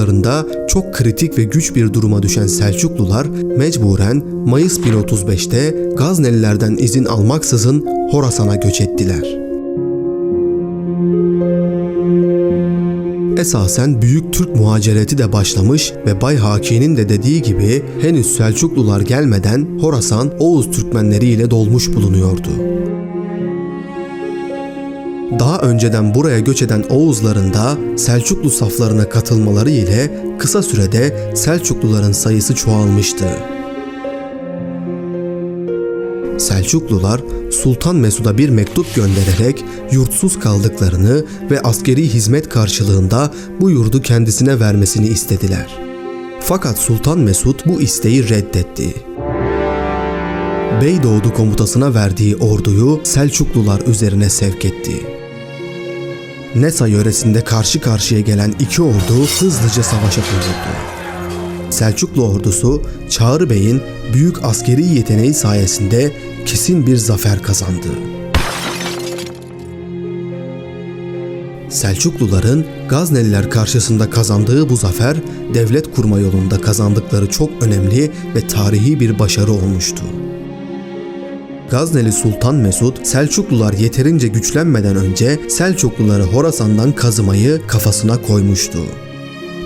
Yurtlarında çok kritik ve güç bir duruma düşen Selçuklular mecburen Mayıs 1035'te Gaznelilerden izin almaksızın Horasan'a göç ettiler. Esasen Büyük Türk muhacereti de başlamış ve Bay Haki'nin de dediği gibi henüz Selçuklular gelmeden Horasan Oğuz Türkmenleri ile dolmuş bulunuyordu. Daha önceden buraya göç eden Oğuzların da Selçuklu saflarına katılmaları ile kısa sürede Selçukluların sayısı çoğalmıştı. Selçuklular Sultan Mesud'a bir mektup göndererek yurtsuz kaldıklarını ve askeri hizmet karşılığında bu yurdu kendisine vermesini istediler. Fakat Sultan Mesud bu isteği reddetti. Beydoğdu komutasına verdiği orduyu Selçuklular üzerine sevk etti. Nesa yöresinde karşı karşıya gelen iki ordu hızlıca savaşa koyuldu. Selçuklu ordusu Çağrı Bey'in büyük askeri yeteneği sayesinde kesin bir zafer kazandı. Selçukluların Gazneliler karşısında kazandığı bu zafer devlet kurma yolunda kazandıkları çok önemli ve tarihi bir başarı olmuştu. Gazneli Sultan Mesud, Selçuklular yeterince güçlenmeden önce Selçukluları Horasan'dan kazımayı kafasına koymuştu.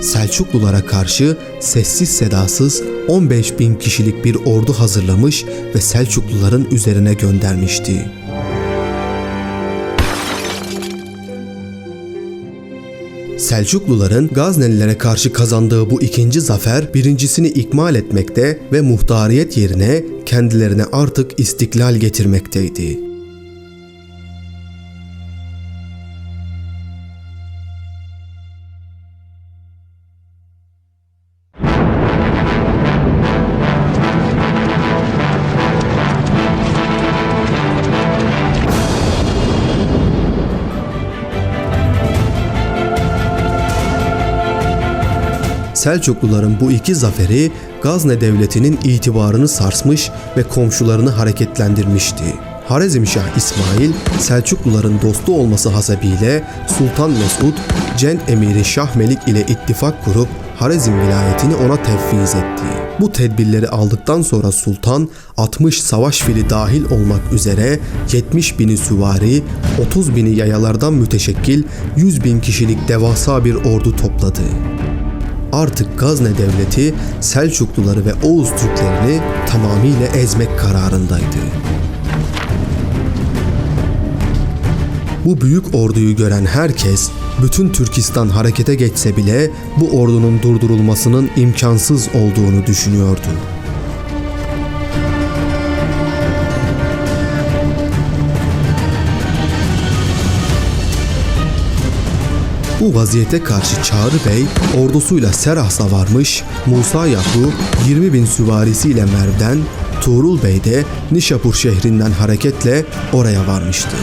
Selçuklulara karşı sessiz sedasız 15 bin kişilik bir ordu hazırlamış ve Selçukluların üzerine göndermişti. Selçukluların Gaznelilere karşı kazandığı bu ikinci zafer birincisini ikmal etmekte ve muhtariyet yerine kendilerine artık istiklal getirmekteydi. Selçukluların bu iki zaferi Gazne devletinin itibarını sarsmış ve komşularını hareketlendirmişti. Harizmşah İsmail, Selçukluların dostu olması hasebiyle Sultan Mesud, Cen Emiri Şah Melik ile ittifak kurup Harizm vilayetini ona tevfiz etti. Bu tedbirleri aldıktan sonra sultan 60 savaş fili dahil olmak üzere 70 bini süvari, 30 bini yayalardan müteşekkil 100 bin kişilik devasa bir ordu topladı artık Gazne devleti Selçukluları ve Oğuz Türklerini tamamıyla ezmek kararındaydı. Bu büyük orduyu gören herkes bütün Türkistan harekete geçse bile bu ordunun durdurulmasının imkansız olduğunu düşünüyordu. Bu vaziyete karşı Çağrı Bey ordusuyla Serahs'a varmış, Musa Yahu 20 bin süvarisiyle Merv'den, Tuğrul Bey de Nişapur şehrinden hareketle oraya varmıştı.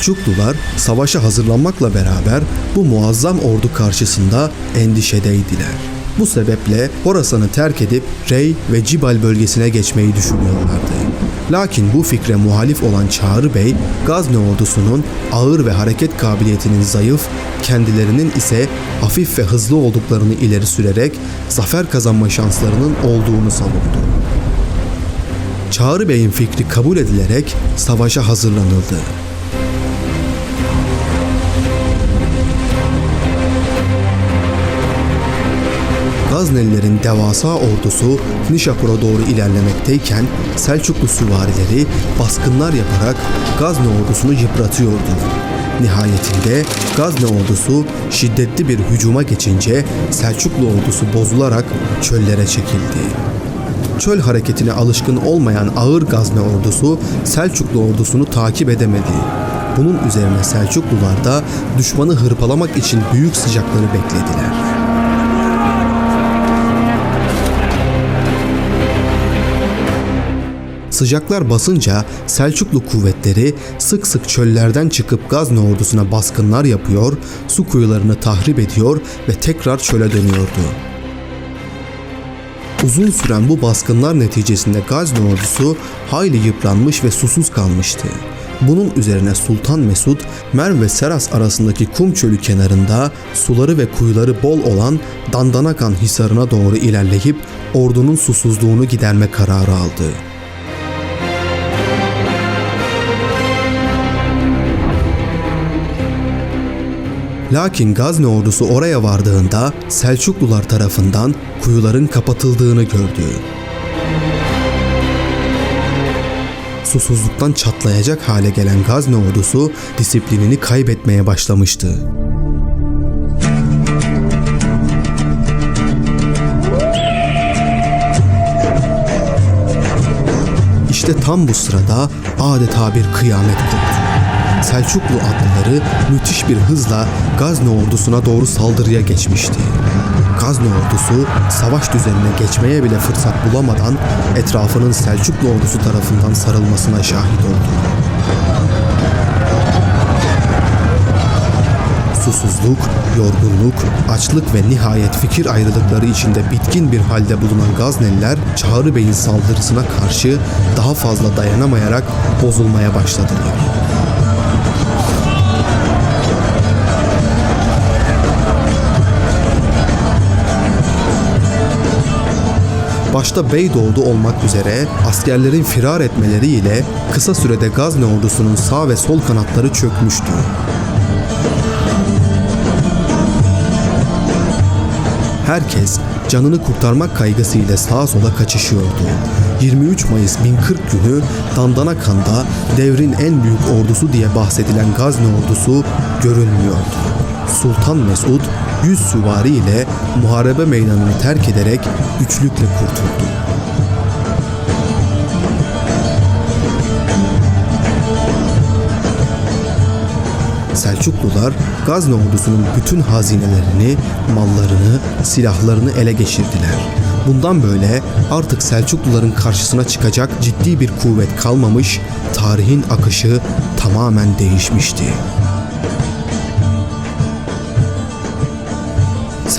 Selçuklular savaşa hazırlanmakla beraber bu muazzam ordu karşısında endişedeydiler. Bu sebeple Horasan'ı terk edip Rey ve Cibal bölgesine geçmeyi düşünüyorlardı. Lakin bu fikre muhalif olan Çağrı Bey, Gazne ordusunun ağır ve hareket kabiliyetinin zayıf, kendilerinin ise hafif ve hızlı olduklarını ileri sürerek zafer kazanma şanslarının olduğunu savundu. Çağrı Bey'in fikri kabul edilerek savaşa hazırlanıldı. Gaznelilerin devasa ordusu Nişapur'a doğru ilerlemekteyken Selçuklu süvarileri baskınlar yaparak Gazne ordusunu yıpratıyordu. Nihayetinde Gazne ordusu şiddetli bir hücuma geçince Selçuklu ordusu bozularak çöllere çekildi. Çöl hareketine alışkın olmayan ağır Gazne ordusu Selçuklu ordusunu takip edemedi. Bunun üzerine Selçuklular da düşmanı hırpalamak için büyük sıcakları beklediler. Sıcaklar basınca Selçuklu kuvvetleri sık sık çöllerden çıkıp Gazne ordusuna baskınlar yapıyor, su kuyularını tahrip ediyor ve tekrar çöle dönüyordu. Uzun süren bu baskınlar neticesinde Gazne ordusu hayli yıpranmış ve susuz kalmıştı. Bunun üzerine Sultan Mesud, Merv ve Seras arasındaki kum çölü kenarında suları ve kuyuları bol olan Dandanakan Hisarı'na doğru ilerleyip ordunun susuzluğunu giderme kararı aldı. Lakin Gazne ordusu oraya vardığında Selçuklular tarafından kuyuların kapatıldığını gördü. Susuzluktan çatlayacak hale gelen Gazne ordusu disiplinini kaybetmeye başlamıştı. İşte tam bu sırada adeta bir kıyamet koptu. Selçuklu atlıları müthiş bir hızla Gazne ordusuna doğru saldırıya geçmişti. Gazne ordusu savaş düzenine geçmeye bile fırsat bulamadan etrafının Selçuklu ordusu tarafından sarılmasına şahit oldu. Susuzluk, yorgunluk, açlık ve nihayet fikir ayrılıkları içinde bitkin bir halde bulunan Gazneliler Çağrı Bey'in saldırısına karşı daha fazla dayanamayarak bozulmaya başladılar. Başta Beydoğdu olmak üzere askerlerin firar etmeleriyle kısa sürede Gazne ordusunun sağ ve sol kanatları çökmüştü. Herkes canını kurtarmak kaygısıyla sağa sola kaçışıyordu. 23 Mayıs 1040 günü Dandanakan'da devrin en büyük ordusu diye bahsedilen Gazne ordusu görünmüyordu. Sultan Mesud 100 süvari ile muharebe meydanını terk ederek güçlükle kurtuldu. Selçuklular Gazne ordusunun bütün hazinelerini, mallarını, silahlarını ele geçirdiler. Bundan böyle artık Selçukluların karşısına çıkacak ciddi bir kuvvet kalmamış, tarihin akışı tamamen değişmişti.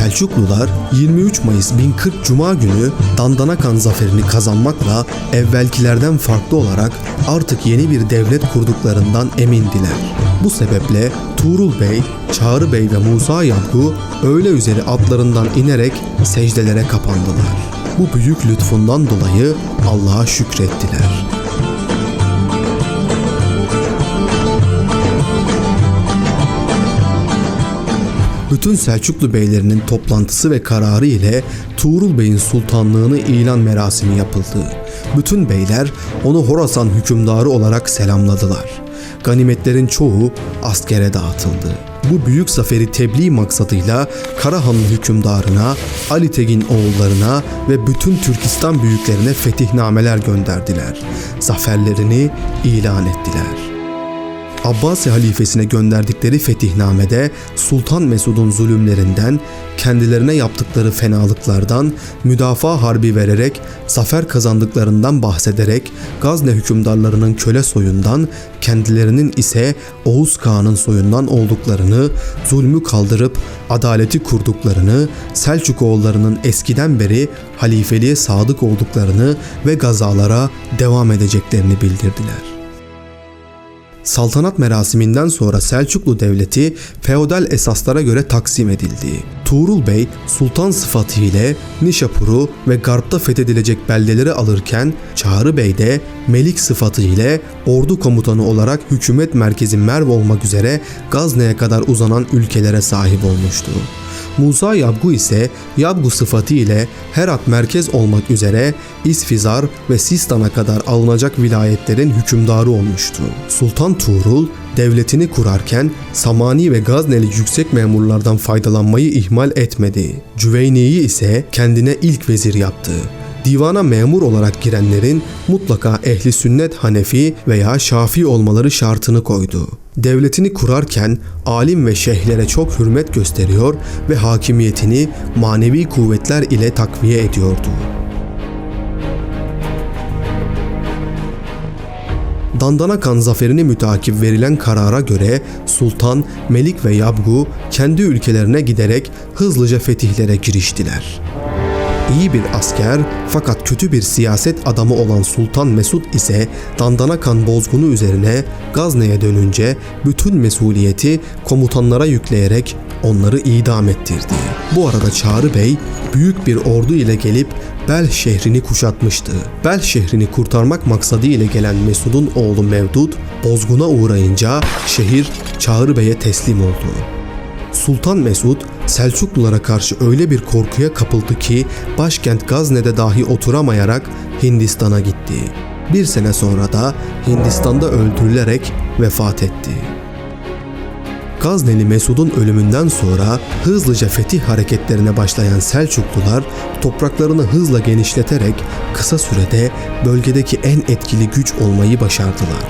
Selçuklular 23 Mayıs 1040 Cuma günü Dandanakan zaferini kazanmakla evvelkilerden farklı olarak artık yeni bir devlet kurduklarından emindiler. Bu sebeple Tuğrul Bey, Çağrı Bey ve Musa Yavgu öğle üzeri atlarından inerek secdelere kapandılar. Bu büyük lütfundan dolayı Allah'a şükrettiler. Bütün Selçuklu beylerinin toplantısı ve kararı ile Tuğrul Bey'in sultanlığını ilan merasimi yapıldı. Bütün beyler onu Horasan hükümdarı olarak selamladılar. Ganimetlerin çoğu askere dağıtıldı. Bu büyük zaferi tebliğ maksadıyla Karahanlı hükümdarına, Ali Tegin oğullarına ve bütün Türkistan büyüklerine fetihnameler gönderdiler. Zaferlerini ilan ettiler. Abbasi halifesine gönderdikleri fetihnamede Sultan Mesud'un zulümlerinden, kendilerine yaptıkları fenalıklardan, müdafaa harbi vererek, zafer kazandıklarından bahsederek, Gazne hükümdarlarının köle soyundan, kendilerinin ise Oğuz Kağan'ın soyundan olduklarını, zulmü kaldırıp adaleti kurduklarını, Selçuk oğullarının eskiden beri halifeliğe sadık olduklarını ve gazalara devam edeceklerini bildirdiler. Saltanat merasiminden sonra Selçuklu Devleti feodal esaslara göre taksim edildi. Tuğrul Bey sultan sıfatı ile Nişapur'u ve Garp'ta fethedilecek beldeleri alırken Çağrı Bey de Melik sıfatı ile ordu komutanı olarak hükümet merkezi Merv olmak üzere Gazne'ye kadar uzanan ülkelere sahip olmuştu. Musa Yabgu ise Yabgu sıfatı ile Herat merkez olmak üzere İsfizar ve Sistan'a kadar alınacak vilayetlerin hükümdarı olmuştu. Sultan Tuğrul devletini kurarken Samani ve Gazneli yüksek memurlardan faydalanmayı ihmal etmedi. Cüveyni'yi ise kendine ilk vezir yaptı. divana memur olarak girenlerin mutlaka ehli sünnet Hanefi veya Şafii olmaları şartını koydu. Devletini kurarken alim ve şeyhlere çok hürmet gösteriyor ve hakimiyetini manevi kuvvetler ile takviye ediyordu. Dandanakan zaferini mütakip verilen karara göre Sultan, Melik ve Yabgu kendi ülkelerine giderek hızlıca fetihlere giriştiler. İyi bir asker fakat kötü bir siyaset adamı olan Sultan Mesud ise Dandanakan bozgunu üzerine Gazne'ye dönünce bütün mesuliyeti komutanlara yükleyerek onları idam ettirdi. Bu arada Çağrı Bey büyük bir ordu ile gelip Bel şehrini kuşatmıştı. Bel şehrini kurtarmak maksadı ile gelen Mesud'un oğlu Mevdud bozguna uğrayınca şehir Çağrı Bey'e teslim oldu. Sultan Mesud Selçuklulara karşı öyle bir korkuya kapıldı ki başkent Gazne'de dahi oturamayarak Hindistan'a gitti. Bir sene sonra da Hindistan'da öldürülerek vefat etti. Gazneli Mesud'un ölümünden sonra hızlıca fetih hareketlerine başlayan Selçuklular topraklarını hızla genişleterek kısa sürede bölgedeki en etkili güç olmayı başardılar.